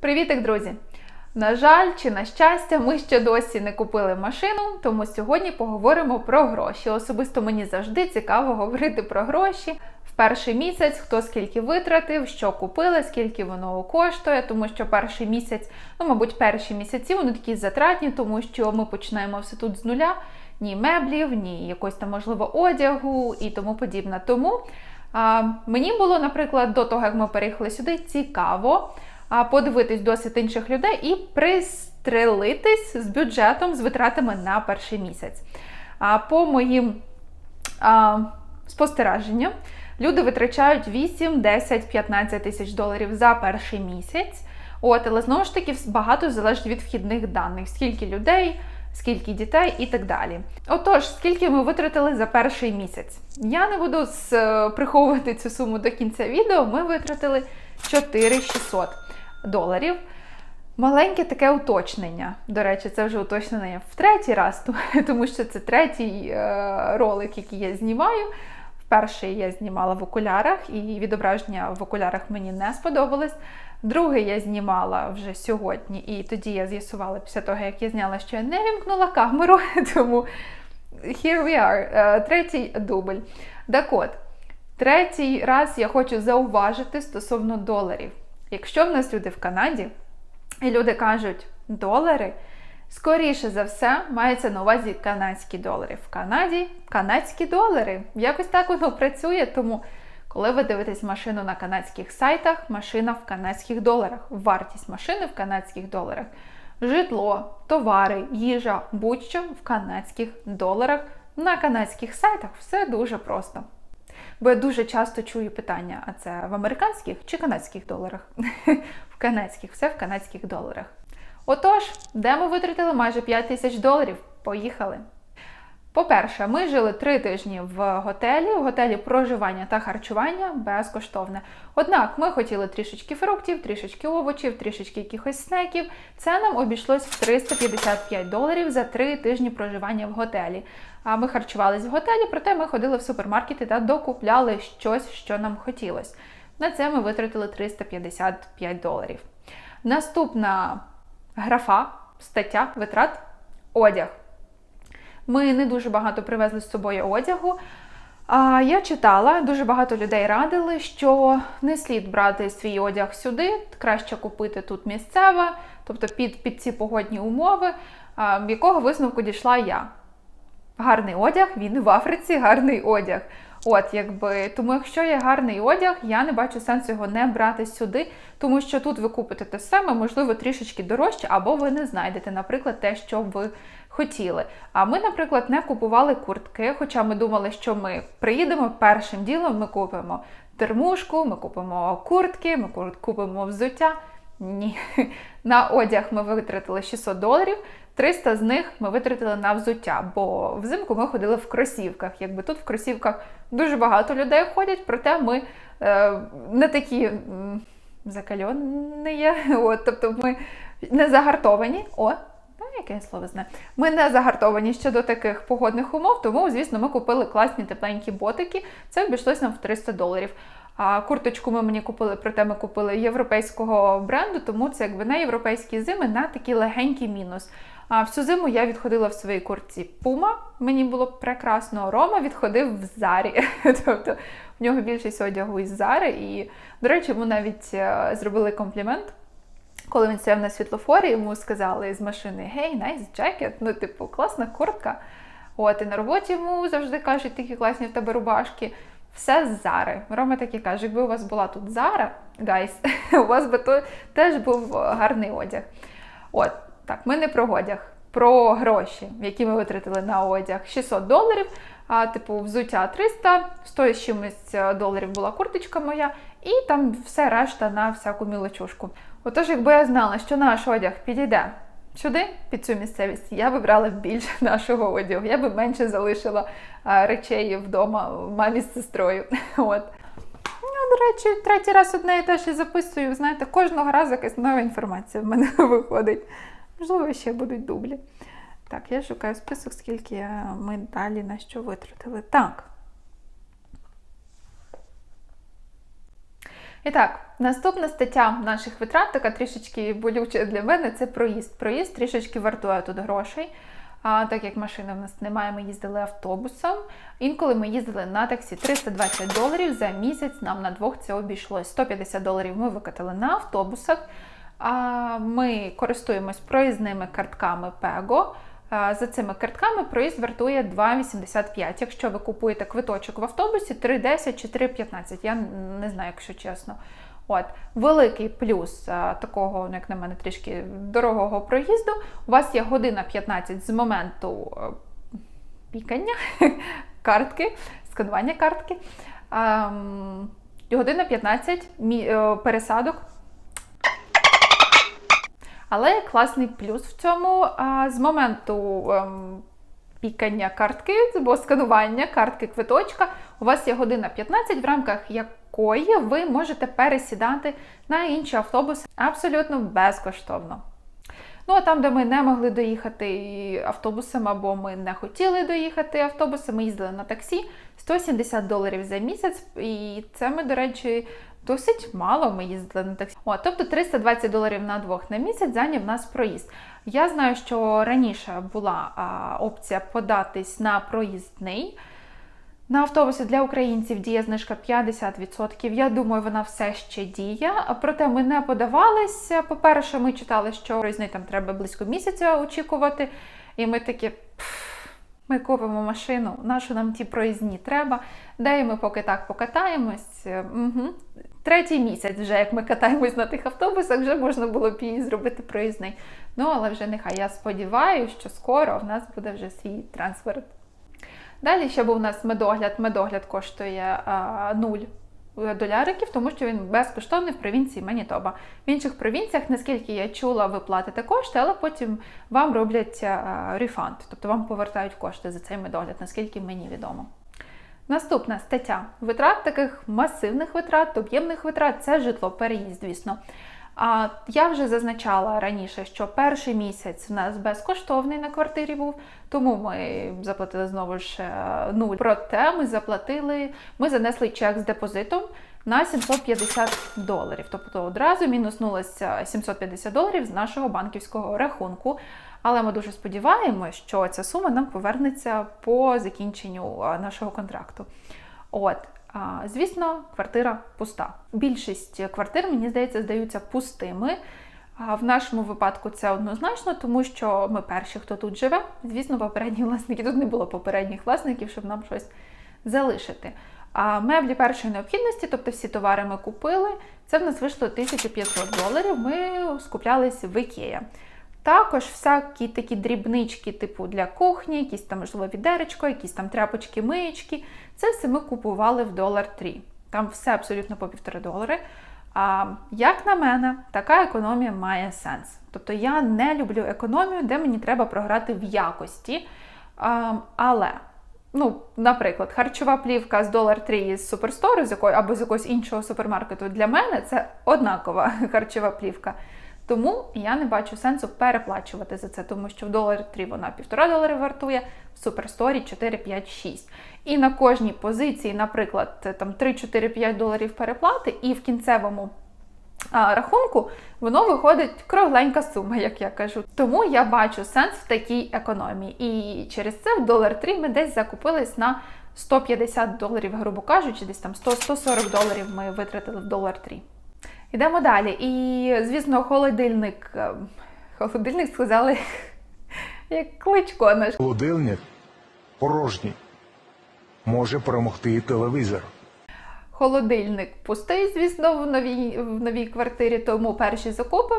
Привітик, друзі! На жаль, чи на щастя, ми ще досі не купили машину, тому сьогодні поговоримо про гроші. Особисто мені завжди цікаво говорити про гроші. В перший місяць хто скільки витратив, що купили, скільки воно коштує, тому що перший місяць, ну, мабуть, перші місяці вони такі затратні, тому що ми починаємо все тут з нуля, ні меблів, ні якось там, можливо, одягу і тому подібне. Тому а, мені було, наприклад, до того, як ми переїхали сюди, цікаво подивитись досвід інших людей і пристрелитись з бюджетом, з витратами на перший місяць. А, По моїм спостереженням, люди витрачають 8, 10, 15 тисяч доларів за перший місяць. От, але знову ж таки багато залежить від вхідних даних, скільки людей, скільки дітей і так далі. Отож, скільки ми витратили за перший місяць? Я не буду е, приховувати цю суму до кінця відео. Ми витратили 4600 доларів. Маленьке таке уточнення. До речі, це вже уточнення в третій раз, тому що це третій е, ролик, який я знімаю. Перший я знімала в окулярах, і відображення в окулярах мені не сподобалось. Другий я знімала вже сьогодні, і тоді я з'ясувала після того, як я зняла, що я не вімкнула камеру, тому here we are, е, третій дубль. Так от, третій раз я хочу зауважити стосовно доларів. Якщо в нас люди в Канаді, і люди кажуть долари, скоріше за все, мається на увазі канадські долари. В Канаді канадські долари. Якось так воно працює, тому. Коли ви дивитесь машину на канадських сайтах, машина в канадських доларах, вартість машини в канадських доларах, житло, товари, їжа, будь-що в канадських доларах на канадських сайтах. Все дуже просто. Бо я дуже часто чую питання: а це в американських чи канадських доларах? В канадських, все в канадських доларах. Отож, де ми витратили майже 5 тисяч доларів? Поїхали! По-перше, ми жили три тижні в готелі, в готелі проживання та харчування безкоштовне. Однак ми хотіли трішечки фруктів, трішечки овочів, трішечки якихось снеків. Це нам обійшлось в 355 доларів за три тижні проживання в готелі. А ми харчувались в готелі, проте ми ходили в супермаркети та докупляли щось, що нам хотілося. На це ми витратили 355 доларів. Наступна графа, стаття витрат одяг. Ми не дуже багато привезли з собою одягу. А я читала, дуже багато людей радили, що не слід брати свій одяг сюди, краще купити тут місцеве, тобто під під ці погодні умови, в якого висновку дійшла я. Гарний одяг, він в Африці гарний одяг. От, якби, Тому, якщо є гарний одяг, я не бачу сенсу його не брати сюди, тому що тут ви купите те саме, можливо, трішечки дорожче, або ви не знайдете, наприклад, те, що ви хотіли. А ми, наприклад, не купували куртки, хоча ми думали, що ми приїдемо першим ділом, ми купимо термушку, ми купимо куртки, ми купимо взуття. Ні. На одяг ми витратили 600 доларів. 300 з них ми витратили на взуття, бо взимку ми ходили в кросівках. Якби тут в кросівках дуже багато людей ходять, проте ми е, не такі закальоні. Тобто ми не загартовані. О, яке я слово знаю. Ми не загартовані щодо таких погодних умов, тому, звісно, ми купили класні тепленькі ботики. Це обійшлось нам в 300 доларів. А курточку ми мені купили, проте ми купили європейського бренду, тому це якби не європейські зими на такий легенький мінус. А всю зиму я відходила в своїй куртці Puma, мені було прекрасно. Рома відходив в зарі. Тобто в нього більшість одягу із зари. І, до речі, йому навіть е, зробили комплімент. Коли він стояв на світлофорі, йому сказали з машини Гей, найс джекет, ну, типу, класна куртка. От, і на роботі йому завжди кажуть, такі класні в тебе рубашки. Все з Зари. Рома таки каже, якби у вас була тут Зара, гайс, у вас би то теж був гарний одяг. От, так, ми не про одяг, про гроші, які ми витратили на одяг 600 доларів, а типу взуття 300, 100 з чимось доларів була курточка моя, і там все решта на всяку мілочушку. Отож, якби я знала, що наш одяг підійде сюди, під цю місцевість, я би брала більше нашого одягу. Я би менше залишила а, речей вдома мамі з сестрою. От. Ну, до речі, третій раз одне і те ж записую. Знаєте, кожного разу якась нова інформація в мене виходить. Можливо, ще будуть дублі. Так, я шукаю список, скільки ми далі на що витратили. Так. І так, наступна стаття наших витрат, така трішечки болюча для мене, це проїзд. Проїзд трішечки вартує тут грошей. А так як машини в нас немає, ми їздили автобусом. Інколи ми їздили на таксі 320 доларів за місяць. Нам на двох це обійшлось. 150 доларів ми викатали на автобусах. Ми користуємось проїзними картками. А, За цими картками проїзд вартує 2,85. Якщо ви купуєте квиточок в автобусі, 3,10 чи 3,15. Я не знаю, якщо чесно. От великий плюс а, такого, ну, як на мене, трішки дорогого проїзду. У вас є година 15 з моменту е, пікання картки, сканування картки. А, година 15 мі- е, пересадок. Але класний плюс в цьому з моменту ем, пікання картки або сканування картки квиточка. У вас є година 15, в рамках якої ви можете пересідати на інші автобуси абсолютно безкоштовно. Ну, а там, де ми не могли доїхати автобусом, або ми не хотіли доїхати автобусом, ми їздили на таксі 170 доларів за місяць. І це ми, до речі, досить мало ми їздили на таксі. О, тобто 320 доларів на двох на місяць зайняв нас проїзд. Я знаю, що раніше була а, опція податись на проїздний. На автобуси для українців діє знижка 50%. Я думаю, вона все ще діє. Проте ми не подавалися. По-перше, ми читали, що проїзний там треба близько місяця очікувати. І ми такі. «Пф, Ми купимо машину, нашу нам ті проїзні треба. Де ми поки так покатаємось. Угу. Третій місяць, вже як ми катаємось на тих автобусах, вже можна було б зробити проїзний. Ну, але вже нехай я сподіваюся, що скоро в нас буде вже свій трансфер. Далі ще був у нас медогляд. Медогляд коштує а, 0 доляриків, тому що він безкоштовний в провінції Манітоба. В інших провінціях, наскільки я чула, ви платите кошти, але потім вам роблять а, рефанд, тобто вам повертають кошти за цей медогляд, наскільки мені відомо. Наступна стаття витрат таких масивних витрат, об'ємних витрат це житло, переїзд, звісно. А я вже зазначала раніше, що перший місяць в нас безкоштовний на квартирі був, тому ми заплатили знову ж е, нуль. Проте ми заплатили, ми занесли чек з депозитом на 750 доларів. Тобто одразу мінуснулося 750 доларів з нашого банківського рахунку. Але ми дуже сподіваємося, що ця сума нам повернеться по закінченню нашого контракту. От. Звісно, квартира пуста. Більшість квартир, мені здається, здаються пустими. В нашому випадку це однозначно, тому що ми перші, хто тут живе. Звісно, попередні власники тут не було попередніх власників, щоб нам щось залишити. А меблі першої необхідності, тобто всі товари ми купили. Це в нас вийшло 1500 доларів. Ми скуплялись в Ікея. Також всякі такі дрібнички, типу для кухні, якісь там, можливо, відеречко, якісь там тряпочки, миєчки. Це все ми купували в долар 3. Там все абсолютно по півтори долари. А, Як на мене, така економія має сенс. Тобто я не люблю економію, де мені треба програти в якості. А, але, ну, наприклад, харчова плівка з долар 3 з суперстору з якої, або з якогось іншого супермаркету для мене це однакова харчова плівка. Тому я не бачу сенсу переплачувати за це, тому що в доларі 3 вона 1,5 долари вартує, в суперсторі 4, 5, 6. І на кожній позиції, наприклад, там 3, 4, 5 доларів переплати, і в кінцевому а, рахунку воно виходить кругленька сума, як я кажу. Тому я бачу сенс в такій економії. І через це в долар 3 ми десь закупились на 150 доларів, грубо кажучи, десь там 100-140 доларів ми витратили в долар 3. Йдемо далі. І, звісно, холодильник. е, Холодильник сказали, як кличко наш. Холодильник порожній. Може перемогти і телевізор. Холодильник пустий, звісно, в новій, в новій квартирі, тому перші закупи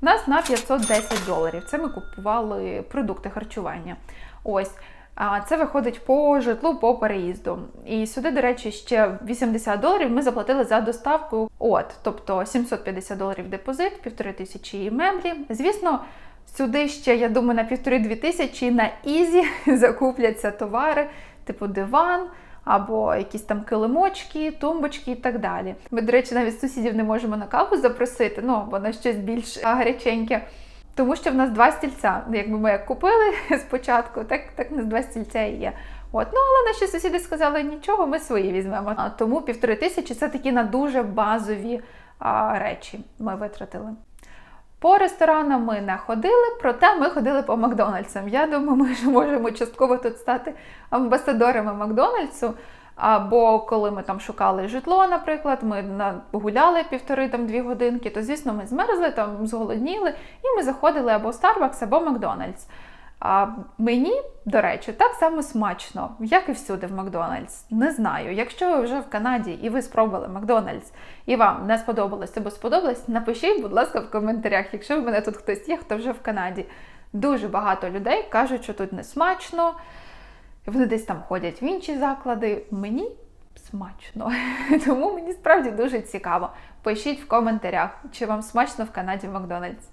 в нас на 510 доларів. Це ми купували продукти харчування. Ось. Це виходить по житлу по переїзду. І сюди, до речі, ще 80 доларів ми заплатили за доставку. От, тобто 750 доларів депозит, півтори тисячі меблі. Звісно, сюди ще, я думаю, на півтори-дві тисячі на ізі закупляться товари, типу диван. Або якісь там килимочки, тумбочки і так далі. Ми, до речі, навіть сусідів не можемо на каву запросити, ну або на щось більш гаряченьке. Тому що в нас два стільця. Якби ми як купили спочатку, так так в нас два стільця і є. От, ну але наші сусіди сказали, нічого, ми свої візьмемо. А тому півтори тисячі це такі на дуже базові а, речі ми витратили. По ресторанам ми не ходили, проте ми ходили по Макдональдсам. Я думаю, ми ж можемо частково тут стати амбасадорами Макдональдсу. Або коли ми там шукали житло, наприклад, ми гуляли півтори там дві годинки, то звісно ми змерзли, там зголодніли, і ми заходили або в Starbucks, або Макдональдс. А мені, до речі, так само смачно, як і всюди в Макдональдс. Не знаю. Якщо ви вже в Канаді і ви спробували Макдональдс, і вам не сподобалось або сподобалось, напишіть, будь ласка, в коментарях, якщо в мене тут хтось є, хто вже в Канаді. Дуже багато людей кажуть, що тут не смачно. Вони десь там ходять в інші заклади. Мені смачно. Тому мені справді дуже цікаво. Пишіть в коментарях, чи вам смачно в Канаді Макдональдс.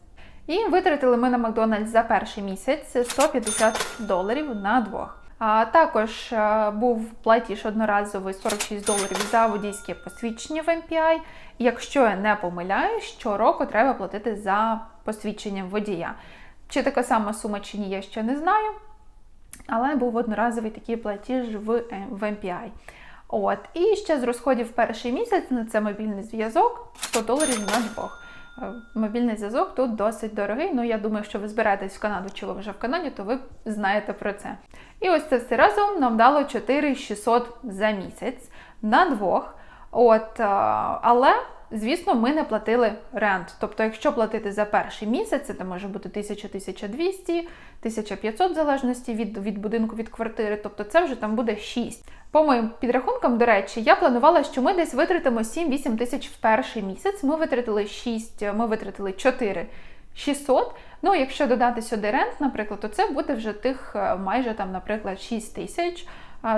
І витратили ми на Макдональдс за перший місяць 150 доларів на двох. А також е, був платіж одноразовий 46 доларів за водійське посвідчення в MPI. Якщо я не помиляюсь, щороку треба платити за посвідчення водія. Чи така сама сума чи ні, я ще не знаю. Але був одноразовий такий платіж в, е, в MPI. От. І ще з розходів перший місяць на це мобільний зв'язок 100 доларів на двох. Е, Мобільний зв'язок тут досить дорогий. Ну, я думаю, що ви збираєтесь в Канаду чи ви вже в Канаді, то ви знаєте про це. І ось це все разом нам дало 4600 за місяць на двох. От, е, але, звісно, ми не платили рент. Тобто, якщо платити за перший місяць, це може бути 1000-1200, 1500 в залежності від, від будинку, від квартири, тобто це вже там буде 6. По моїм підрахункам, до речі, я планувала, що ми десь витратимо 7-8 тисяч в перший місяць. Ми витратили 6, ми витратили 4 600. Ну, якщо додати сюди рент, наприклад, то це буде вже тих е, майже там, наприклад, 6 тисяч.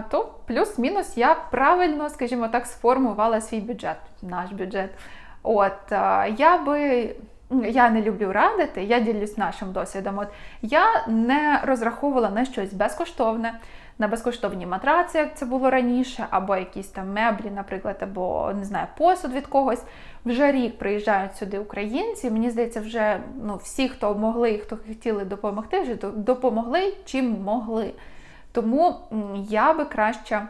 То плюс-мінус я правильно, скажімо так, сформувала свій бюджет, наш бюджет. От я би. Я не люблю радити, я ділюсь нашим досвідом. От я не розраховувала на щось безкоштовне, на безкоштовні матраци, як це було раніше, або якісь там меблі, наприклад, або не знаю, посуд від когось. Вже рік приїжджають сюди українці. Мені здається, вже ну, всі, хто могли і хто хотіли допомогти, вже допомогли чим могли. Тому я би краще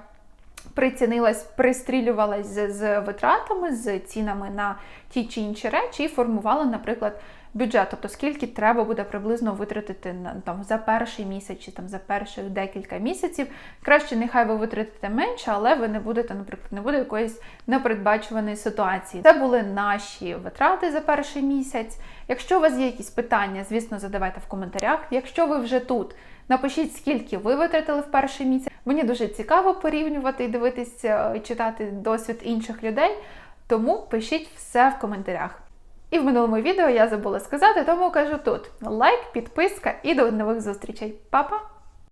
прицінилась, пристрілювалась з, з витратами, з цінами на ті чи інші речі і формувала, наприклад, бюджет, тобто скільки треба буде приблизно витратити на там за перший місяць чи там за перших декілька місяців. Краще нехай ви витратите менше, але ви не будете, наприклад, не буде якоїсь непередбачуваної ситуації. Це були наші витрати за перший місяць. Якщо у вас є якісь питання, звісно, задавайте в коментарях. Якщо ви вже тут, напишіть, скільки ви витратили в перший місяць. Мені дуже цікаво порівнювати і дивитися, е, читати досвід інших людей. Тому пишіть все в коментарях. І в минулому відео я забула сказати, тому кажу тут: лайк, підписка і до нових зустрічей. Па-па!